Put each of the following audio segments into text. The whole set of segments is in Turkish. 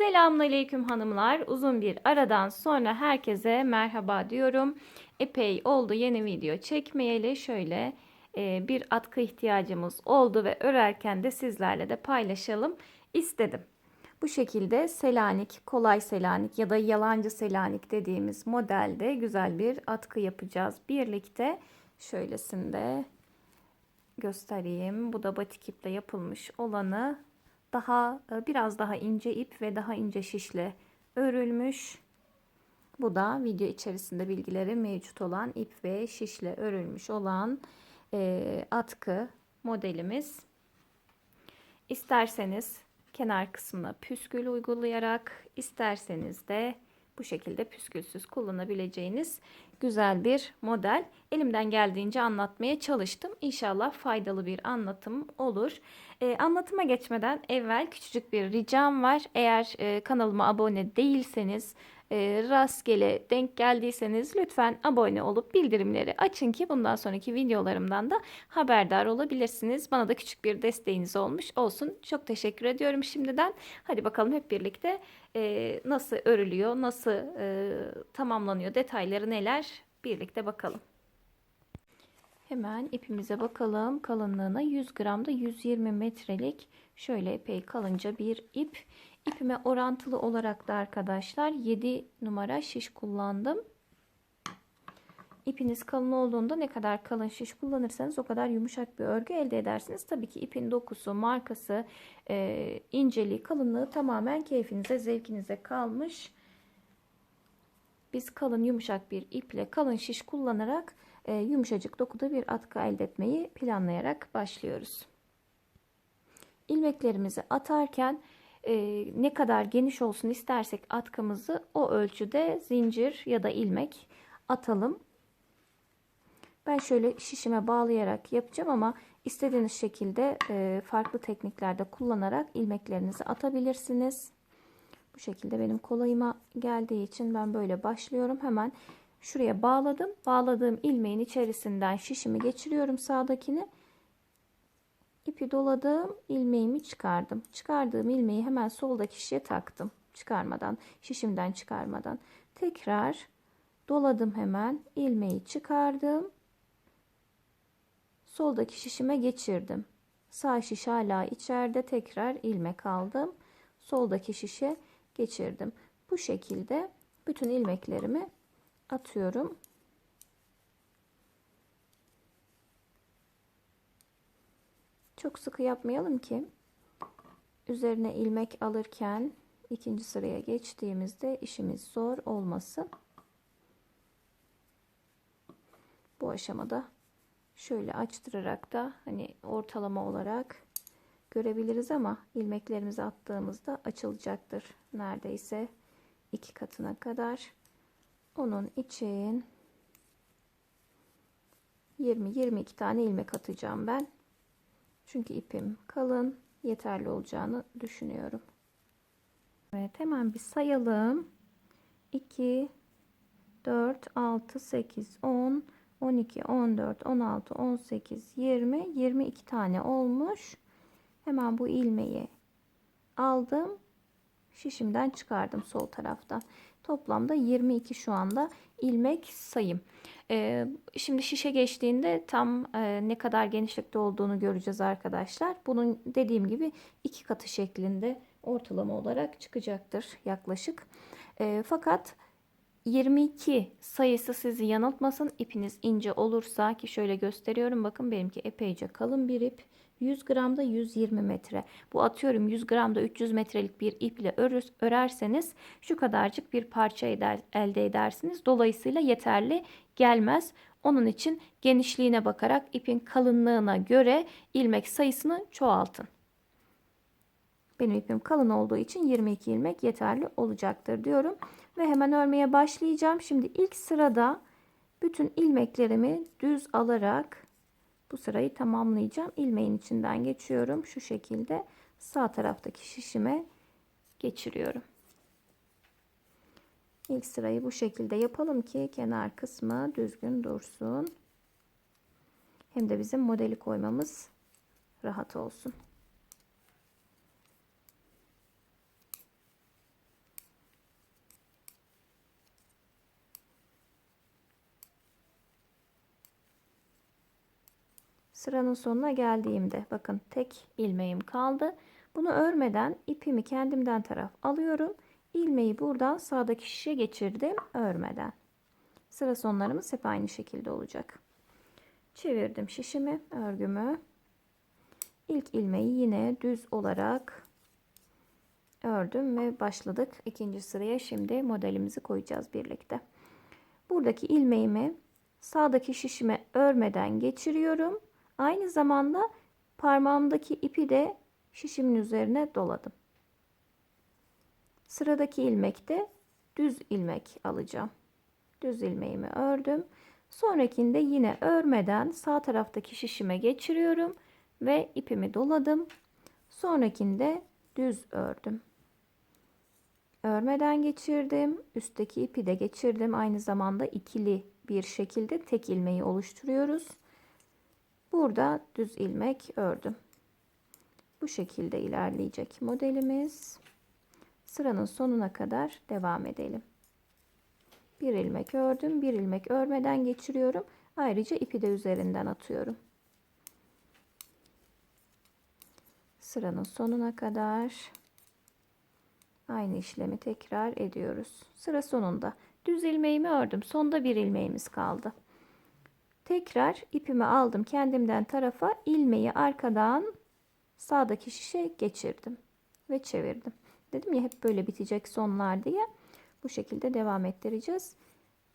Selamünaleyküm hanımlar. Uzun bir aradan sonra herkese merhaba diyorum. Epey oldu yeni video çekmeyeli. Şöyle e, bir atkı ihtiyacımız oldu ve örerken de sizlerle de paylaşalım istedim. Bu şekilde Selanik, kolay Selanik ya da yalancı Selanik dediğimiz modelde güzel bir atkı yapacağız. Birlikte şöylesinde göstereyim. Bu da batik iple yapılmış olanı daha e, biraz daha ince ip ve daha ince şişle örülmüş. Bu da video içerisinde bilgileri mevcut olan ip ve şişle örülmüş olan e, atkı modelimiz. İsterseniz kenar kısmına püskül uygulayarak, isterseniz de bu şekilde püskülsüz kullanabileceğiniz güzel bir model. Elimden geldiğince anlatmaya çalıştım. İnşallah faydalı bir anlatım olur. Ee, anlatıma geçmeden evvel küçücük bir ricam var. Eğer e, kanalıma abone değilseniz, e, rastgele denk geldiyseniz lütfen abone olup bildirimleri açın ki bundan sonraki videolarımdan da haberdar olabilirsiniz. Bana da küçük bir desteğiniz olmuş olsun. Çok teşekkür ediyorum şimdiden. Hadi bakalım hep birlikte e, nasıl örülüyor, nasıl e, tamamlanıyor, detayları neler birlikte bakalım. Hemen ipimize bakalım. Kalınlığına 100 gramda 120 metrelik şöyle epey kalınca bir ip. İpime orantılı olarak da arkadaşlar 7 numara şiş kullandım. İpiniz kalın olduğunda ne kadar kalın şiş kullanırsanız o kadar yumuşak bir örgü elde edersiniz. Tabii ki ipin dokusu, markası, e, inceliği, kalınlığı tamamen keyfinize, zevkinize kalmış. Biz kalın yumuşak bir iple kalın şiş kullanarak e, yumuşacık dokuda bir atkı elde etmeyi planlayarak başlıyoruz. İlmeklerimizi atarken e, ne kadar geniş olsun istersek atkımızı o ölçüde zincir ya da ilmek atalım. Ben şöyle şişime bağlayarak yapacağım ama istediğiniz şekilde e, farklı tekniklerde kullanarak ilmeklerinizi atabilirsiniz. Şekilde benim kolayıma geldiği için ben böyle başlıyorum. Hemen şuraya bağladım. Bağladığım ilmeğin içerisinden şişimi geçiriyorum sağdakini. İpi doladım, ilmeğimi çıkardım. Çıkardığım ilmeği hemen soldaki şişe taktım. Çıkarmadan, şişimden çıkarmadan. Tekrar doladım hemen, ilmeği çıkardım. Soldaki şişime geçirdim. Sağ şiş hala içeride tekrar ilmek aldım. Soldaki şişe geçirdim. Bu şekilde bütün ilmeklerimi atıyorum. Çok sıkı yapmayalım ki üzerine ilmek alırken ikinci sıraya geçtiğimizde işimiz zor olmasın. Bu aşamada şöyle açtırarak da hani ortalama olarak görebiliriz ama ilmeklerimizi attığımızda açılacaktır. Neredeyse iki katına kadar. Onun için 20-22 tane ilmek atacağım ben. Çünkü ipim kalın. Yeterli olacağını düşünüyorum. Evet hemen bir sayalım. 2, 4, 6, 8, 10, 12, 14, 16, 18, 20, 22 tane olmuş. Hemen bu ilmeği aldım. Şişimden çıkardım sol taraftan. Toplamda 22 şu anda ilmek sayım. Ee, şimdi şişe geçtiğinde tam e, ne kadar genişlikte olduğunu göreceğiz arkadaşlar. Bunun dediğim gibi iki katı şeklinde ortalama olarak çıkacaktır yaklaşık. E, fakat 22 sayısı sizi yanıltmasın. İpiniz ince olursa ki şöyle gösteriyorum. Bakın benimki epeyce kalın bir ip. 100 gramda 120 metre. Bu atıyorum 100 gramda 300 metrelik bir iple örerseniz şu kadarcık bir parça eder, elde edersiniz. Dolayısıyla yeterli gelmez. Onun için genişliğine bakarak ipin kalınlığına göre ilmek sayısını çoğaltın. Benim ipim kalın olduğu için 22 ilmek yeterli olacaktır diyorum. Ve hemen örmeye başlayacağım. Şimdi ilk sırada bütün ilmeklerimi düz alarak bu sırayı tamamlayacağım. İlmeğin içinden geçiyorum. Şu şekilde sağ taraftaki şişime geçiriyorum. İlk sırayı bu şekilde yapalım ki kenar kısmı düzgün dursun. Hem de bizim modeli koymamız rahat olsun. Sıranın sonuna geldiğimde bakın tek ilmeğim kaldı. Bunu örmeden ipimi kendimden taraf alıyorum. İlmeği buradan sağdaki şişe geçirdim örmeden. Sıra sonlarımız hep aynı şekilde olacak. Çevirdim şişimi, örgümü. İlk ilmeği yine düz olarak ördüm ve başladık. ikinci sıraya şimdi modelimizi koyacağız birlikte. Buradaki ilmeğimi sağdaki şişime örmeden geçiriyorum. Aynı zamanda parmağımdaki ipi de şişimin üzerine doladım. Sıradaki ilmekte düz ilmek alacağım. Düz ilmeğimi ördüm. Sonrakinde yine örmeden sağ taraftaki şişime geçiriyorum ve ipimi doladım. Sonrakinde düz ördüm. Örmeden geçirdim. Üstteki ipi de geçirdim. Aynı zamanda ikili bir şekilde tek ilmeği oluşturuyoruz. Burada düz ilmek ördüm. Bu şekilde ilerleyecek modelimiz. Sıranın sonuna kadar devam edelim. Bir ilmek ördüm. Bir ilmek örmeden geçiriyorum. Ayrıca ipi de üzerinden atıyorum. Sıranın sonuna kadar aynı işlemi tekrar ediyoruz. Sıra sonunda düz ilmeğimi ördüm. Sonda bir ilmeğimiz kaldı. Tekrar ipimi aldım kendimden tarafa ilmeği arkadan sağdaki şişe geçirdim ve çevirdim. Dedim ya hep böyle bitecek sonlar diye. Bu şekilde devam ettireceğiz.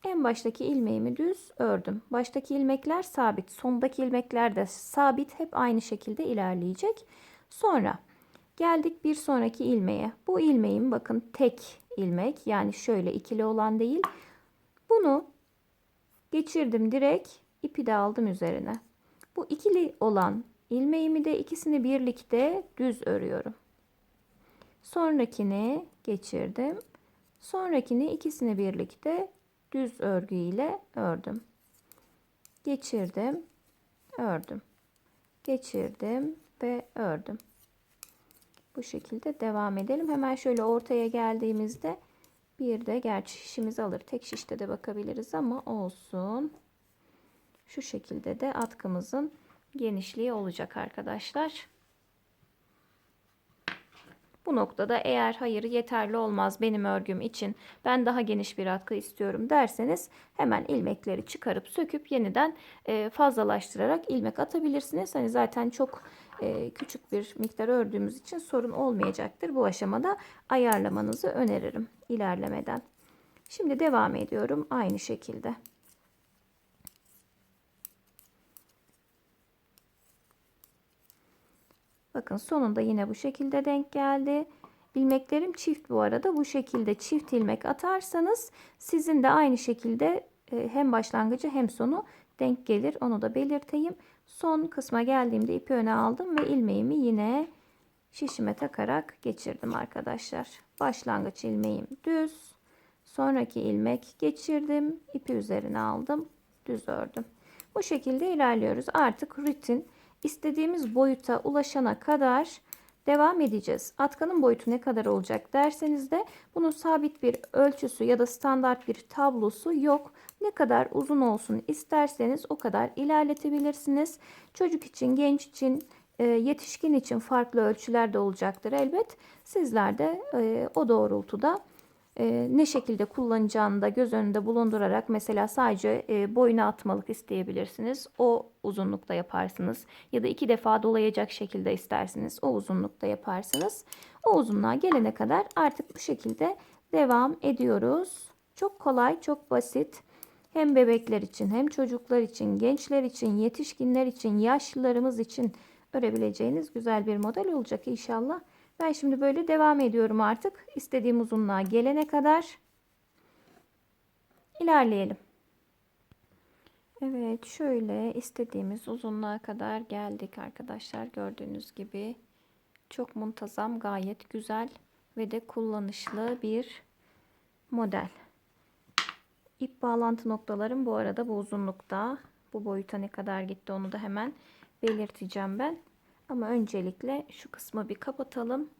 En baştaki ilmeğimi düz ördüm. Baştaki ilmekler sabit. Sondaki ilmekler de sabit. Hep aynı şekilde ilerleyecek. Sonra geldik bir sonraki ilmeğe. Bu ilmeğim bakın tek ilmek. Yani şöyle ikili olan değil. Bunu geçirdim direkt. İpi de aldım üzerine. Bu ikili olan ilmeğimi de ikisini birlikte düz örüyorum. Sonrakini geçirdim. Sonrakini ikisini birlikte düz örgü ile ördüm. Geçirdim, ördüm. Geçirdim ve ördüm. Bu şekilde devam edelim. Hemen şöyle ortaya geldiğimizde bir de gerçi şişimizi alır. Tek şişte de bakabiliriz ama olsun. Şu şekilde de atkımızın genişliği olacak arkadaşlar. Bu noktada eğer hayır yeterli olmaz benim örgüm için ben daha geniş bir atkı istiyorum derseniz hemen ilmekleri çıkarıp söküp yeniden e, fazlalaştırarak ilmek atabilirsiniz. Hani zaten çok e, küçük bir miktar ördüğümüz için sorun olmayacaktır. Bu aşamada ayarlamanızı öneririm ilerlemeden. Şimdi devam ediyorum aynı şekilde. Bakın sonunda yine bu şekilde denk geldi. İlmeklerim çift bu arada. Bu şekilde çift ilmek atarsanız sizin de aynı şekilde e, hem başlangıcı hem sonu denk gelir. Onu da belirteyim. Son kısma geldiğimde ipi öne aldım ve ilmeğimi yine şişime takarak geçirdim arkadaşlar. Başlangıç ilmeğim düz. Sonraki ilmek geçirdim. ipi üzerine aldım. Düz ördüm. Bu şekilde ilerliyoruz. Artık rutin istediğimiz boyuta ulaşana kadar devam edeceğiz. Atkanın boyutu ne kadar olacak derseniz de bunun sabit bir ölçüsü ya da standart bir tablosu yok. Ne kadar uzun olsun isterseniz o kadar ilerletebilirsiniz. Çocuk için, genç için, e, yetişkin için farklı ölçüler de olacaktır elbet. Sizler de e, o doğrultuda e, ne şekilde kullanacağını da göz önünde bulundurarak mesela sadece e, boyuna atmalık isteyebilirsiniz. O uzunlukta yaparsınız. Ya da iki defa dolayacak şekilde istersiniz. O uzunlukta yaparsınız. O uzunluğa gelene kadar artık bu şekilde devam ediyoruz. Çok kolay, çok basit. Hem bebekler için, hem çocuklar için, gençler için, yetişkinler için, yaşlılarımız için örebileceğiniz güzel bir model olacak inşallah. Ben şimdi böyle devam ediyorum artık. İstediğim uzunluğa gelene kadar ilerleyelim. Evet şöyle istediğimiz uzunluğa kadar geldik arkadaşlar. Gördüğünüz gibi çok muntazam gayet güzel ve de kullanışlı bir model. İp bağlantı noktalarım bu arada bu uzunlukta. Bu boyuta ne kadar gitti onu da hemen belirteceğim ben. Ama öncelikle şu kısmı bir kapatalım.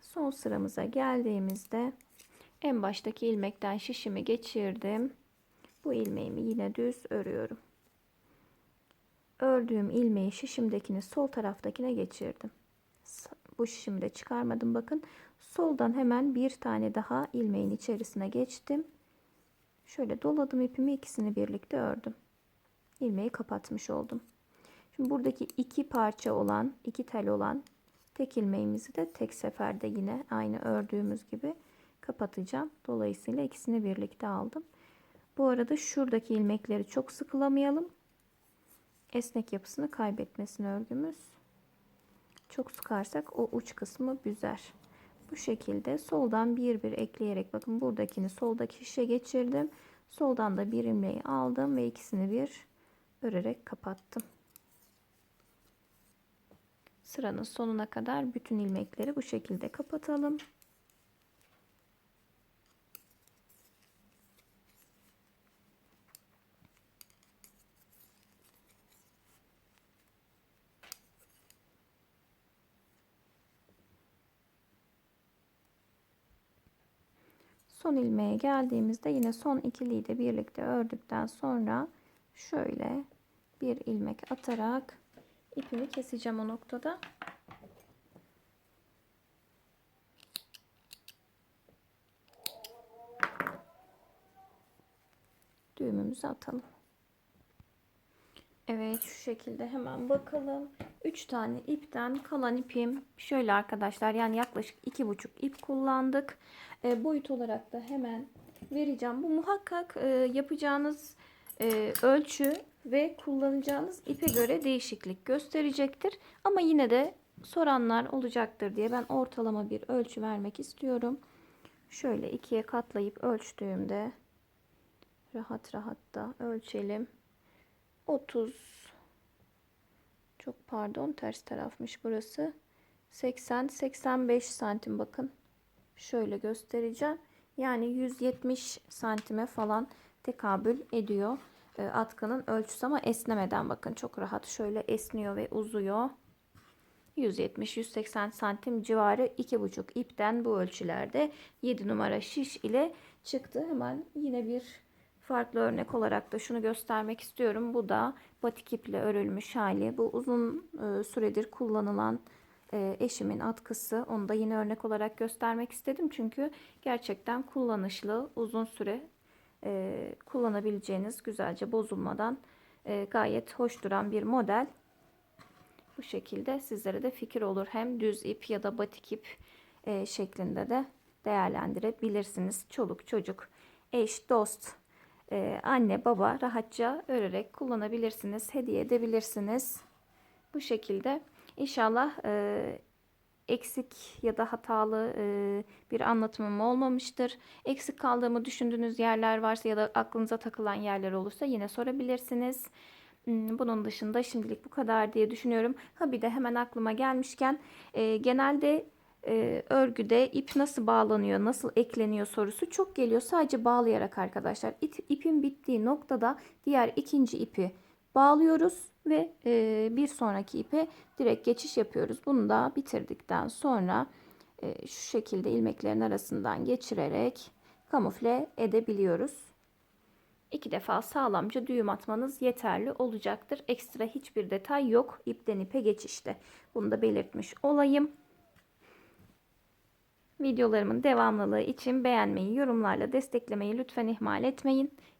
Son sıramıza geldiğimizde en baştaki ilmekten şişimi geçirdim. Bu ilmeğimi yine düz örüyorum. Ördüğüm ilmeği şişimdekini sol taraftakine geçirdim. Bu şişimi de çıkarmadım bakın. Soldan hemen bir tane daha ilmeğin içerisine geçtim. Şöyle doladım ipimi ikisini birlikte ördüm. İlmeği kapatmış oldum. Şimdi buradaki iki parça olan, iki tel olan tek ilmeğimizi de tek seferde yine aynı ördüğümüz gibi kapatacağım. Dolayısıyla ikisini birlikte aldım. Bu arada şuradaki ilmekleri çok sıkılamayalım. Esnek yapısını kaybetmesin örgümüz. Çok sıkarsak o uç kısmı büzer. Bu şekilde soldan bir bir ekleyerek bakın buradakini soldaki şişe geçirdim. Soldan da bir ilmeği aldım ve ikisini bir örerek kapattım. Sıranın sonuna kadar bütün ilmekleri bu şekilde kapatalım. Son ilmeğe geldiğimizde yine son ikiliyi de birlikte ördükten sonra şöyle bir ilmek atarak ipimi keseceğim o noktada. Düğümümüzü atalım. Evet şu şekilde hemen bakalım. 3 tane ipten kalan ipim şöyle arkadaşlar yani yaklaşık iki buçuk ip kullandık. E, boyut olarak da hemen vereceğim. Bu muhakkak e, yapacağınız e, ölçü ve kullanacağınız ipe göre değişiklik gösterecektir. Ama yine de soranlar olacaktır diye ben ortalama bir ölçü vermek istiyorum. Şöyle ikiye katlayıp ölçtüğümde rahat rahat da ölçelim. 30 çok pardon ters tarafmış burası. 80 85 santim bakın. Şöyle göstereceğim. Yani 170 santime falan tekabül ediyor atkının ölçüsü ama esnemeden bakın çok rahat şöyle esniyor ve uzuyor. 170-180 santim civarı 2,5 ipten bu ölçülerde 7 numara şiş ile çıktı. Hemen yine bir farklı örnek olarak da şunu göstermek istiyorum. Bu da batik iple örülmüş hali. Bu uzun e, süredir kullanılan e, eşimin atkısı. Onu da yine örnek olarak göstermek istedim. Çünkü gerçekten kullanışlı, uzun süre e, kullanabileceğiniz güzelce bozulmadan e, gayet hoş duran bir model. Bu şekilde sizlere de fikir olur. Hem düz ip ya da batik ip e, şeklinde de değerlendirebilirsiniz. Çoluk, çocuk, eş, dost, e, anne, baba rahatça örerek kullanabilirsiniz. Hediye edebilirsiniz. Bu şekilde inşallah e, eksik ya da hatalı e, bir anlatımım olmamıştır. Eksik kaldığımı düşündüğünüz yerler varsa ya da aklınıza takılan yerler olursa yine sorabilirsiniz. Hmm, bunun dışında şimdilik bu kadar diye düşünüyorum. Ha bir de hemen aklıma gelmişken e, genelde e, örgüde ip nasıl bağlanıyor, nasıl ekleniyor sorusu çok geliyor. Sadece bağlayarak arkadaşlar. İp, ipin bittiği noktada diğer ikinci ipi bağlıyoruz ve e, bir sonraki ipe direkt geçiş yapıyoruz. Bunu da bitirdikten sonra e, şu şekilde ilmeklerin arasından geçirerek kamufle edebiliyoruz. İki defa sağlamca düğüm atmanız yeterli olacaktır. Ekstra hiçbir detay yok ipten ipe geçişte. Bunu da belirtmiş olayım. Videolarımın devamlılığı için beğenmeyi, yorumlarla desteklemeyi lütfen ihmal etmeyin.